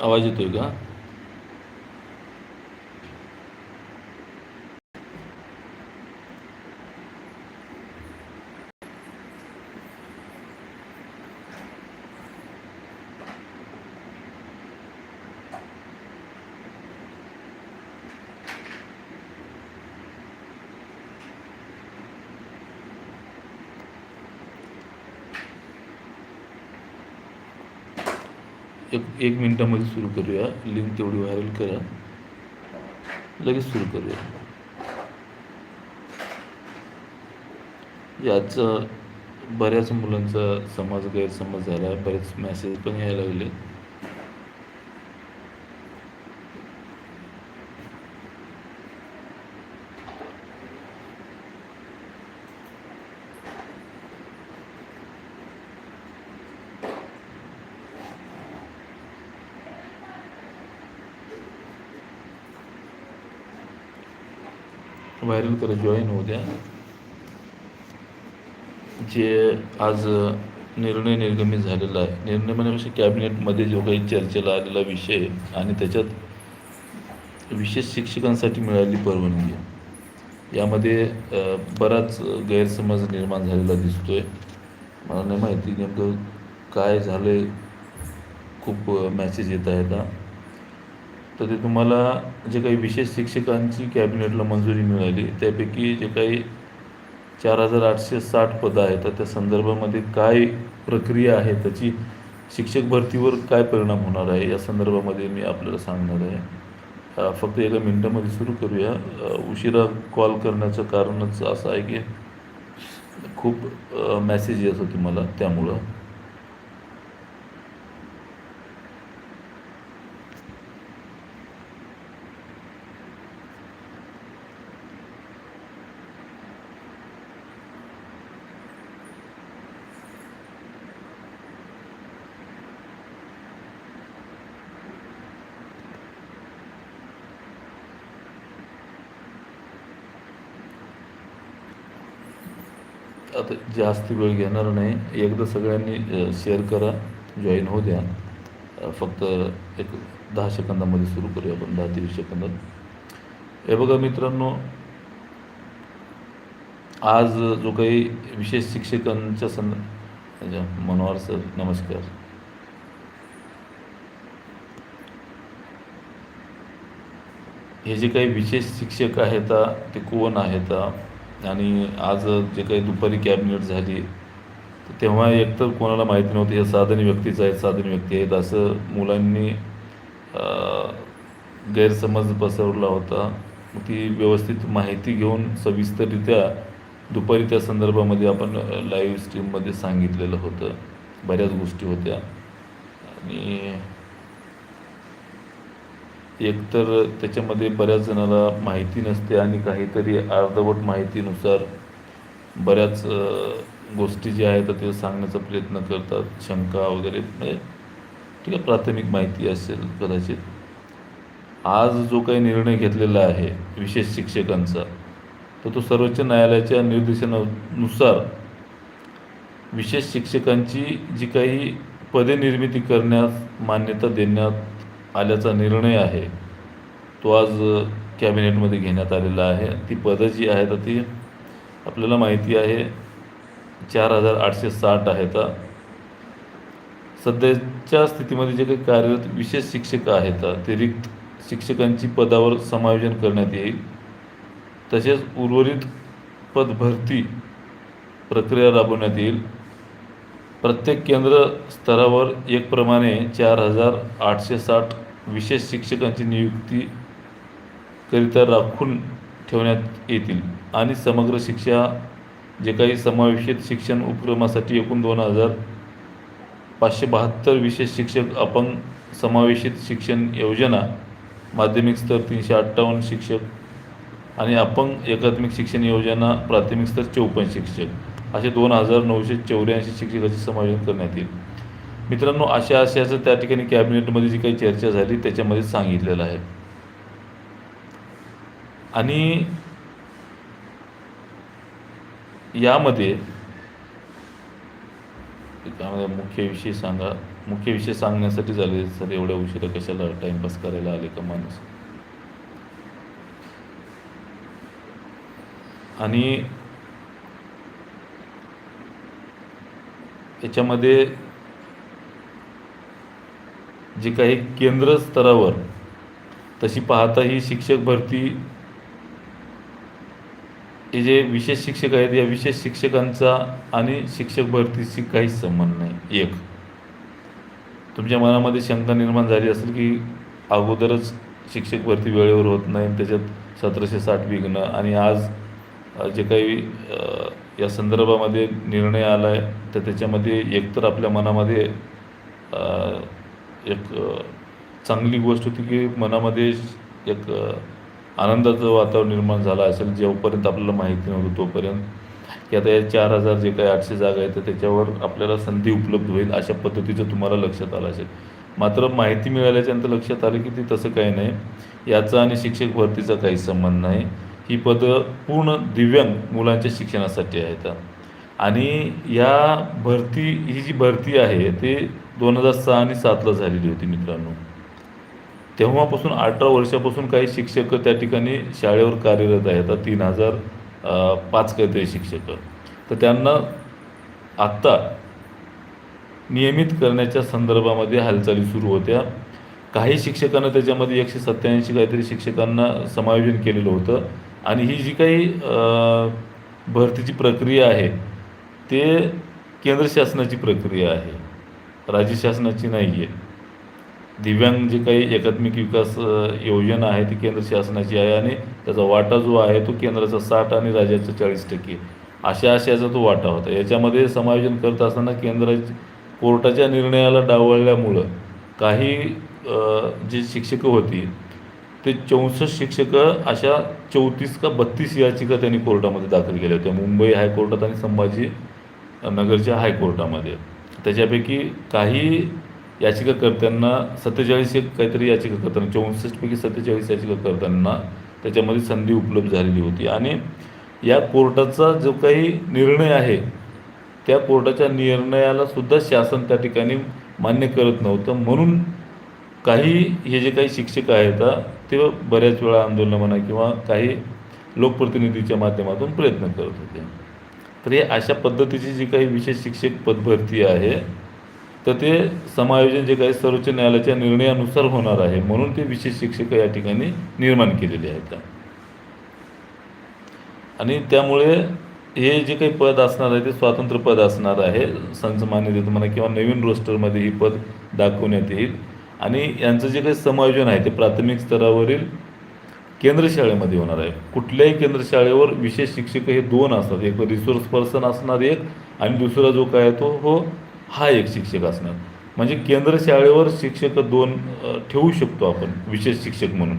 आवाज येतो आहे का? एक एक मिनटामध्ये सुरू करूया. लिंक तेवढी व्हायरल करा. लगेच सुरू करूया. याचा बऱ्याच मुलांचा समाज गैरसमज झाला. आहे बरेच मेसेज पण यायला लागले व्हायरल करा जॉईन होऊ द्या. जे आज निर्णय निर्गमित झालेला आहे. निर्णय म्हणण्यापेक्षा कॅबिनेटमध्ये जो काही चर्चेला आलेला विषय आणि त्याच्यात विशेष शिक्षकांसाठी मिळाली परवानगी. यामध्ये बराच गैरसमज निर्माण झालेला दिसतो आहे मला नाही माहिती नेमकं काय झालं आहे खूप मॅसेज येत आहेत तर ते तुम्हाला जे काही विशेष शिक्षकांची कॅबिनेटला मंजुरी मिळाली त्यापैकी जे काही चार हजार आठशे साठ पदं आहेत तर त्या संदर्भामध्ये काय प्रक्रिया आहे त्याची शिक्षक भरतीवर काय परिणाम होणार आहे या संदर्भामध्ये मी आपल्याला सांगणार आहे. फक्त एका मिनटामध्ये सुरू करूया. उशिरा कॉल करण्याचं कारणच असं आहे की खूप मॅसेज येत तुम्हाला मला त्यामुळं. आता जास्त वेळ घेणार नाही. एकदा सगळ्यांनी शेअर करा जॉईन होऊ द्या. फक्त एक दहा सेकंदामध्ये सुरू करूया आपण दहा ते वीस सेकंदात. हे बघा मित्रांनो आज जो काही विशेष शिक्षकांच्या सं मनोहर सर नमस्कार. हे जे काही विशेष शिक्षक आहेत ते कोण आहेत आणि आज जे काही दुपारी कॅबिनेट झाली तर तेव्हा एकतर कोणाला माहिती नव्हती हे साधन व्यक्तीच आहेत साधन व्यक्ती आहेत. असं मुलांनी गैरसमज पसरवला होता. ती व्यवस्थित माहिती घेऊन सविस्तररित्या दुपारी त्या संदर्भामध्ये आपण लाईव्ह स्ट्रीममध्ये सांगितलेलं होतं. बऱ्याच गोष्टी होत्या. आणि एकतर त्याच्यामध्ये बऱ्याच जणाला माहिती नसते आणि काहीतरी अर्धवट माहितीनुसार बऱ्याच गोष्टी ज्या आहेत ते सांगण्याचा प्रयत्न करतात. शंका वगैरे म्हणजे ठीक आहे प्राथमिक माहिती असेल कदाचित. आज जो काही निर्णय घेतलेला आहे विशेष शिक्षकांचा तर तो सर्वोच्च न्यायालयाच्या निर्देशनानुसार विशेष शिक्षकांची जी काही पदे निर्मिती करण्यास मान्यता देण्यात आल्याचा निर्णय आहे. तो आज कॅबिनेटमध्ये घेण्यात आलेला आहे. ती पदं जी आहेत ती आपल्याला माहिती आहे चार हजार आठशे साठ आहेत. सध्याच्या स्थितीमध्ये जे काही कार्यरत विशेष शिक्षक आहेत ते रिक्त शिक्षकांची पदावर समायोजन करण्यात येईल. तसेच उर्वरित पद भरती प्रक्रिया राबवण्यात येईल. प्रत्येक केंद्र स्तरावर एकप्रमाणे चार हजार आठशे साठ विशेष शिक्षकांची नियुक्ती करिता राखून ठेवण्यात येतील. आणि समग्र शिक्षा जे काही समावेशित शिक्षण उपक्रमासाठी एकूण दोन हजार पाचशे बहात्तर विशेष शिक्षक अपंग समावेशित शिक्षण योजना माध्यमिक स्तर तीनशे अठ्ठावन्न शिक्षक आणि अपंग एकात्मिक शिक्षण योजना प्राथमिक स्तर चौपन्न शिक्षक असे दोन हजार नऊशे चौऱ्याऐंशी शिक्षकाचे समायोजन करण्यात येईल. मित्रांनो अशा अशाचं त्या ठिकाणी कॅबिनेटमध्ये जी काही चर्चा झाली त्याच्यामध्ये सांगितलेलं आहे. आणि यामध्ये त्यामध्ये मुख्य विषय सांगा. मुख्य विषय सांगण्यासाठी झाले सर एवढ्या उशिरा कशाला टाइमपास करायला आले का माणूस? आणि याच्यामध्ये जे काही केंद्र स्तरावर तशी पाहता ही शिक्षक भरती हे जे विशेष शिक्षक आहेत या विशेष शिक्षकांचा आणि शिक्षक भरतीशी काहीच संबंध नाही. एक तुमच्या मनामध्ये शंका निर्माण झाली असेल की अगोदरच शिक्षक भरती वेळेवर होत नाही त्याच्यात सतराशे साठ विघ्न आणि आज जे काही या संदर्भामध्ये निर्णय आला आहे तर त्याच्यामध्ये एकतर आपल्या मनामध्ये एक चांगली गोष्ट होती की मनामध्ये एक आनंदाचं वातावरण निर्माण झालं असेल जेवपर्यंत आपल्याला माहिती नव्हतं तोपर्यंत. की आता या चार हजार जे काही आठशे जागा आहेत तर त्याच्यावर आपल्याला संधी उपलब्ध होईल अशा पद्धतीचं तुम्हाला लक्षात आलं असेल. मात्र माहिती मिळाल्याच्यानंतर लक्षात आलं की ते तसं काही नाही. याचा आणि शिक्षक भरतीचा काही संबंध नाही. ही पदं पूर्ण दिव्यांग मुलांच्या शिक्षणासाठी आहेत. आणि या भरती ही जी भरती आहे ते दोन हजार सहा आणि सातला झालेली होती मित्रांनो. तेव्हापासून अठरा वर्षापासून काही शिक्षक त्या ठिकाणी शाळेवर कार्यरत आहेत. आता तीन हजार पाच काहीतरी शिक्षक. तर त्यांना आत्ता नियमित करण्याच्या संदर्भामध्ये हालचाली सुरू होत्या. काही शिक्षकांना त्याच्यामध्ये एकशे सत्त्याऐंशी काहीतरी शिक्षकांना समायोजन केलेलं होतं. आणि ही जी काही भरतीची प्रक्रिया आहे ते केंद्र शासनाची प्रक्रिया आहे. राज्य शासनाची नाही आहे दिव्यांग जे काही एकात्मिक विकास योजना आहे ती केंद्र शासनाची आहे आणि त्याचा वाटा जो आहे तो केंद्राचा साठ आणि राज्याचा चाळीस टक्के. अशा अशाचा तो वाटा होता. याच्यामध्ये समायोजन करत असताना केंद्र कोर्टाच्या निर्णयाला डावळल्यामुळं काही जी जे शिक्षकं होती ते चौसष्ट शिक्षकं अशा चौतीस का बत्तीस याचिका त्यांनी कोर्टामध्ये दाखल केल्या होत्या. मुंबई हायकोर्टात आणि संभाजी नगरच्या हायकोर्टामध्ये. त्याच्यापैकी काही याचिकाकर्त्यांना सत्तेचाळीस एक काहीतरी याचिकाकर्त्यांना चौसष्टपैकी सत्तेचाळीस याचिकाकर्त्यांना त्याच्यामध्ये संधी उपलब्ध झालेली होती. आणि या कोर्टाचा जो काही निर्णय आहे त्या कोर्टाच्या निर्णयाला सुद्धा शासन त्या ठिकाणी मान्य करत नव्हतं. म्हणून काही हे जे काही शिक्षक आहेत ते बऱ्याच वेळा आंदोलन म्हणा किंवा काही लोकप्रतिनिधीच्या माध्यमातून प्रयत्न करत होते. तर हे अशा पद्धतीची जी काही विशेष शिक्षक पदभरती आहे तर ते समायोजन जे काही सर्वोच्च न्यायालयाच्या निर्णयानुसार होणार आहे म्हणून ते विशेष शिक्षक या ठिकाणी निर्माण केलेले आहेत. आणि त्यामुळे हे जे काही पद असणार आहे ते स्वातंत्र्य पद असणार आहे. संच मान्यतेत म्हणा किंवा नवीन रोस्टरमध्ये ही पद दाखवण्यात येईल. आणि यांचं जे काही समायोजन आहे ते प्राथमिक स्तरावरील केंद्र शाळेमध्ये होणार आहे. कुठल्याही केंद्र शाळेवर विशेष शिक्षक हे दोन असतात. एक रिसोर्स पर्सन असणार एक आणि दुसरा जो काय आहे तो हो हा एक शिक्षक असणार. म्हणजे केंद्र शाळेवर शिक्षक दोन ठेवू शकतो आपण विशेष शिक्षक म्हणून.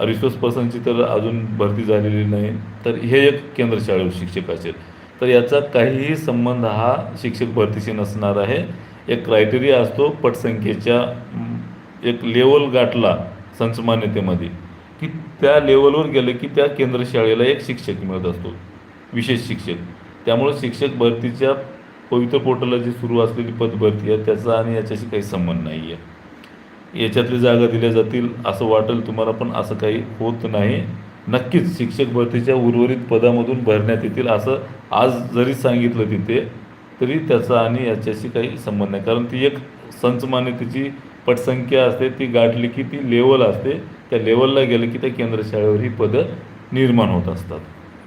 रिसोर्स पर्सनची तर अजून भरती झालेली नाही तर हे एक केंद्र शाळेवर शिक्षक असेल. तर याचा काहीही संबंध हा शिक्षक भरतीशी नसणार आहे. एक क्रायटेरिया असतो पटसंख्येच्या एक लेवल गाठला संचमान्यतेमध्ये त्या लेवलवर गेलं की त्या केंद्र शाळेला एक शिक्षक मिळत असतो विशेष शिक्षक. त्यामुळे शिक्षक भरतीच्या पवित्र पोर्टलला जी सुरू असलेली पदभरती आहे त्याचा आणि याच्याशी काही संबंध नाही आहे. याच्यातली जागा दिल्या जातील असं वाटेल तुम्हाला पण असं काही होत नाही. नक्कीच शिक्षक भरतीच्या उर्वरित पदामधून भरण्यात येतील असं आज जरी सांगितलं तिथे तरी त्याचा आणि याच्याशी काही संबंध नाही. कारण ती एक संचमान्यतेची पटसंख्या असते ती गाठली की ती लेवल असते. त्या लेवलला गेलं की त्या केंद्र शाळेवर ही पदं निर्माण होत असतात.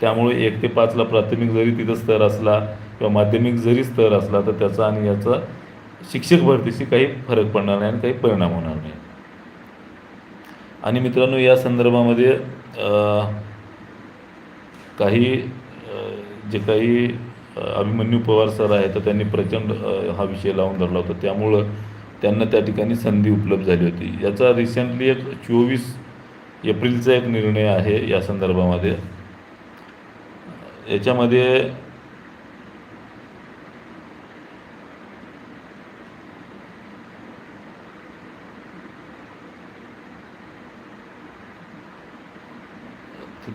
त्यामुळे एक ते पाचला प्राथमिक जरी तिथं स्तर असला किंवा माध्यमिक जरी स्तर असला तर त्याचा आणि याचा शिक्षक भरतीशी काही फरक पडणार नाही आणि काही परिणाम होणार नाही. आणि मित्रांनो या संदर्भामध्ये काही जे काही अभिमन्यू पवार सर आहेत तर त्यांनी प्रचंड हा विषय लावून धरला होता. त्यामुळं त्यांना त्या ठिकाणी संधी उपलब्ध झाली होती. याचा रिसेंटली एक चोवीस एप्रिलचा एक निर्णय आहे या संदर्भामध्ये. याच्यामध्ये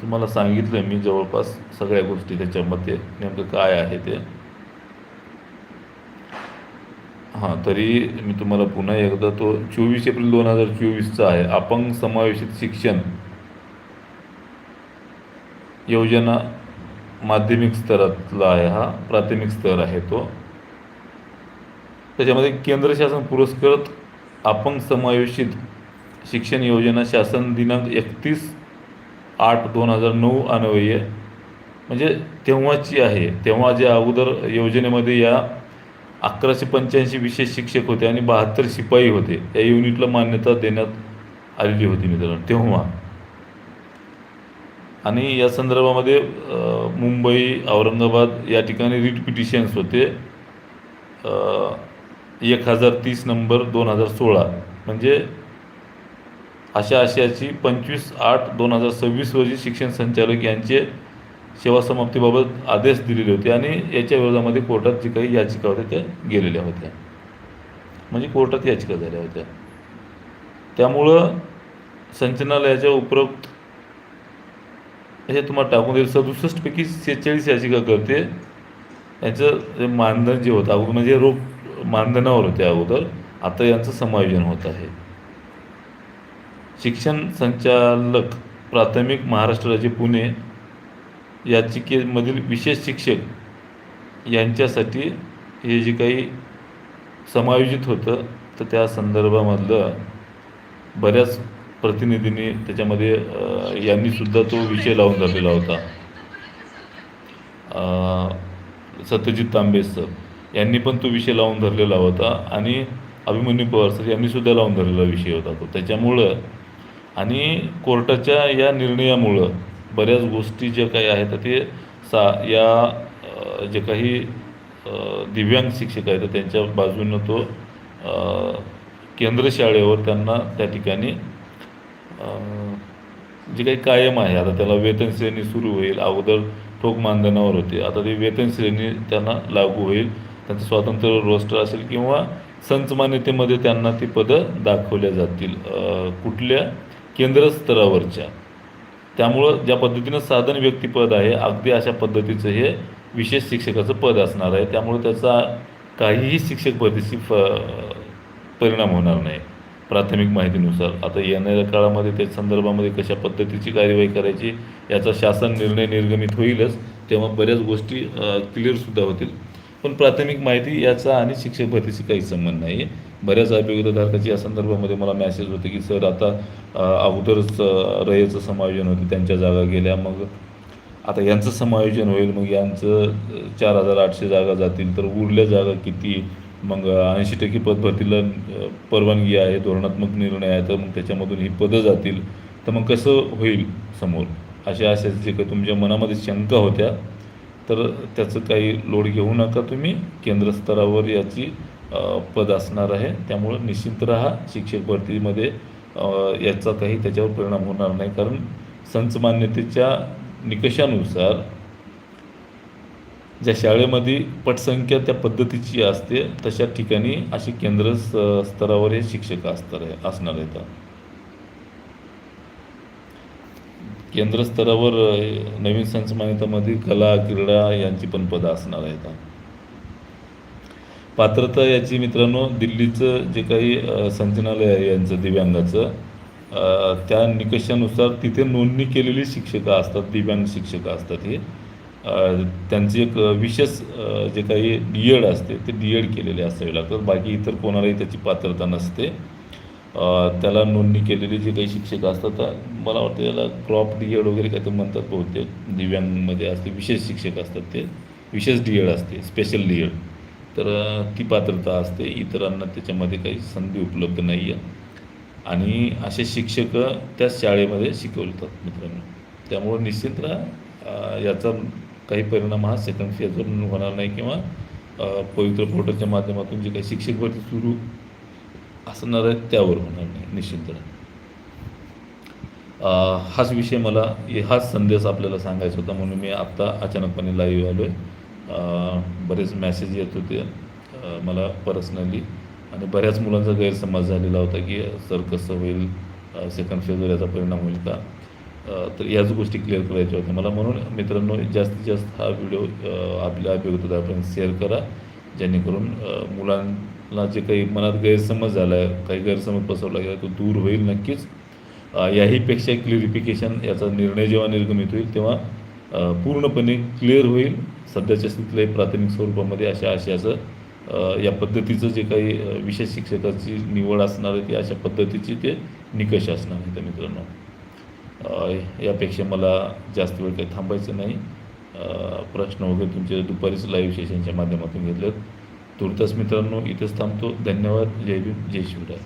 तुम्हाला सांगितलं मी जवळपास सगळ्या गोष्टी त्याच्यामध्ये नेमकं काय आहे ते हां तरी मी तुम्हाला पुन्हा एकदा तो चोवीस एप्रिल दोन हजार चोवीसचा आहे. अपंग समावेशित शिक्षण योजना माध्यमिक स्तरातला आहे हा. प्राथमिक स्तर आहे तो. त्याच्यामध्ये केंद्र शासन पुरस्कृत अपंग समावेशित शिक्षण योजना शासन दिनांक एकतीस आठ दोन हजार नऊ अन्वये. म्हणजे तेव्हाची आहे. तेव्हा ज्या अगोदर योजनेमध्ये या अकराशे पंच्याऐंशी विशेष शिक्षक होते आणि बहात्तर शिपाई होते. या युनिटला मान्यता देण्यात आलेली होती मित्रांनो तेव्हा. आणि या संदर्भामध्ये मुंबई औरंगाबाद या ठिकाणी रिट पिटिशन्स होते. एक हजार तीस नंबर दोन हजार सोळा. म्हणजे अशा आशयाची पंचवीस आठ दोन हजार सव्वीस रोजी शिक्षण संचालक यांचे सेवा समाप्तीबाबत आदेश दिलेले होते आणि याच्या विरोधामध्ये कोर्टात जी काही याचिका होत्या त्या गेलेल्या होत्या. म्हणजे कोर्टात याचिका झाल्या होत्या. त्यामुळं संचालनालयाच्या उपरोक्त हे तुम्हाला टाकून देईल. सदुसष्टपैकी सेहेचाळीस याचिका करते. यांचं मानधन जे होतं अगोदर म्हणजे रोख मानधनावर होते अगोदर. आता यांचं समायोजन होत आहे. शिक्षण संचालक प्राथमिक महाराष्ट्र राज्य पुणे याचिकेमधील विशेष शिक्षक यांच्यासाठी हे जे काही समायोजित होतं तर त्या संदर्भामधलं बऱ्याच प्रतिनिधींनी त्याच्यामध्ये यांनीसुद्धा यांनी सुद्धा तो विषय लावून धरलेला होता. सत्यजित तांबे सर यांनी पण तो विषय लावून धरलेला होता आणि अभिमन्यू पवार सर यांनीसुद्धा लावून धरलेला विषय होता तो. त्याच्यामुळं आणि कोर्टाच्या या निर्णयामुळं बऱ्याच गोष्टी ज्या काही आहेत तर ते सा या जे काही दिव्यांग शिक्षक आहेत तर त्यांच्या बाजूनं तो केंद्र शाळेवर त्यांना त्या ठिकाणी जे काही कायम आहे आता त्याला वेतन श्रेणी सुरू होईल अगोदर ठोक मानधनावर होते आता ते वेतन श्रेणी त्यांना लागू होईल त्यांचं स्वातंत्र्य रोस्टर असेल किंवा संचमान्यतेमध्ये त्यांना ती पदं दाखवल्या जातील कुठल्या? केंद्र स्तरावरच्या. त्यामुळं ज्या पद्धतीनं साधन व्यक्तिपद आहे अगदी अशा पद्धतीचं हे विशेष शिक्षकाचं पद असणार आहे. त्यामुळे त्याचा काहीही शिक्षक पद्धतीशी फ परिणाम होणार नाही. प्राथमिक माहितीनुसार. आता येणाऱ्या काळामध्ये त्या संदर्भामध्ये कशा पद्धतीची कार्यवाही करायची याचा शासन निर्णय निर्गमित होईलच तेव्हा बऱ्याच गोष्टी क्लिअरसुद्धा होतील. पण प्राथमिक माहिती याचा आणि शिक्षक भरतीशी काही संबंध नाही आहे बऱ्याच अभियोगधारकाची या संदर्भामध्ये मला मॅसेज होते की सर आता अगोदरच रयचं समायोजन होते त्यांच्या जागा गेल्या मग आता यांचं समायोजन होईल मग यांचं चार हजार आठशे जागा जातील तर उरल्या जागा किती? मग ऐंशी टक्के पदभरतीला परवानगी आहे धोरणात्मक निर्णय आहे तर मग त्याच्यामधून ही पदं जातील. तर मग कसं होईल समोर? अशा अशा जे काही तुमच्या मनामध्ये शंका होत्या तर त्याचं काही लोड घेऊ नका तुम्ही. केंद्रस्तरावर याची पद असणार आहे. त्यामुळं निश्चिंत राहा. शिक्षक भरतीमध्ये याचा काही त्याच्यावर परिणाम होणार नाही. कारण संचमान्यतेच्या निकषानुसार ज्या शाळेमध्ये पटसंख्या त्या पद्धतीची असते तशा ठिकाणी अशी केंद्र स्तरावर हे शिक्षक असणार आहे असणार आहेत. केंद्र स्तरावर नवीन संच मान्यतामध्ये कला क्रीडा यांची पण पदं असणार आहेत. पात्रता याची मित्रांनो दिल्लीचं जे काही संचनालय आहे यांचं दिव्यांगाचं त्या निकषानुसार तिथे नोंदणी केलेली शिक्षकं असतात दिव्यांग शिक्षकं असतात हे. त्यांची त्यांचे एक विशेष जे काही डी एड असते ते डी एड केलेले असावे लागतात. बाकी इतर कोणालाही त्याची पात्रता नसते. त्याला नोंदणी केलेली जे काही शिक्षक असतात तर मला वाटतं त्याला क्रॉप डी एड वगैरे काय ते म्हणतात बहुतेक. दिव्यांगमध्ये असते विशेष शिक्षक असतात ते. विशेष डी एड असते स्पेशल डी एड तर ती पात्रता असते. इतरांना त्याच्यामध्ये काही संधी उपलब्ध नाही आहे आणि असे शिक्षक त्याच शाळेमध्ये शिकवतात मित्रांनो. त्यामुळं निश्चित याचा काही परिणाम हा सेकंड फेजवरून होणार नाही किंवा पवित्र पोर्टलच्या माध्यमातून जे काही शिक्षक भरती सुरू असणार आहे त्यावर होणार नाही निश्चित हाच विषय मला हे- हाच संदेश आपल्याला सांगायचा होता म्हणून मी आत्ता अचानकपणे लाईव्ह आलो आहे बरेच मेसेज येत होते मला पर्सनली आणि बऱ्याच मुलांचा गैरसमज झालेला होता की सर कसं होईल? सेकंड फेजवर याचा परिणाम होईल का? तर याच गोष्टी क्लिअर करायच्या होत्या. मला म्हणून मित्रांनो जास्तीत जास्त हा व्हिडिओ आपल्या आपल्या अभियोगतापर्यंत शेअर करा. जेणेकरून मुलां ला जे काही मनात गैरसमज झाला आहे काही गैरसमज पसरवला गेला तो दूर होईल नक्कीच. याहीपेक्षा क्लिअरिफिकेशन याचा निर्णय जेव्हा निर्गमित होईल तेव्हा पूर्णपणे क्लिअर होईल. सध्याच्या स्थितीला प्राथमिक स्वरूपामध्ये अशा आशयाचं या पद्धतीचं जे काही विशेष शिक्षकाची निवड असणार आहे ती अशा पद्धतीची ते निकष असणार आहेत मित्रांनो. यापेक्षा मला जास्त वेळ काही थांबायचं नाही. प्रश्न वगैरे तुमचे दुपारीच लाईव्ह सेशनच्या माध्यमातून घेतलेत. तुर्तास मित्रांनो इथंच थांबतो. धन्यवाद. जय भीम जय शिवराय.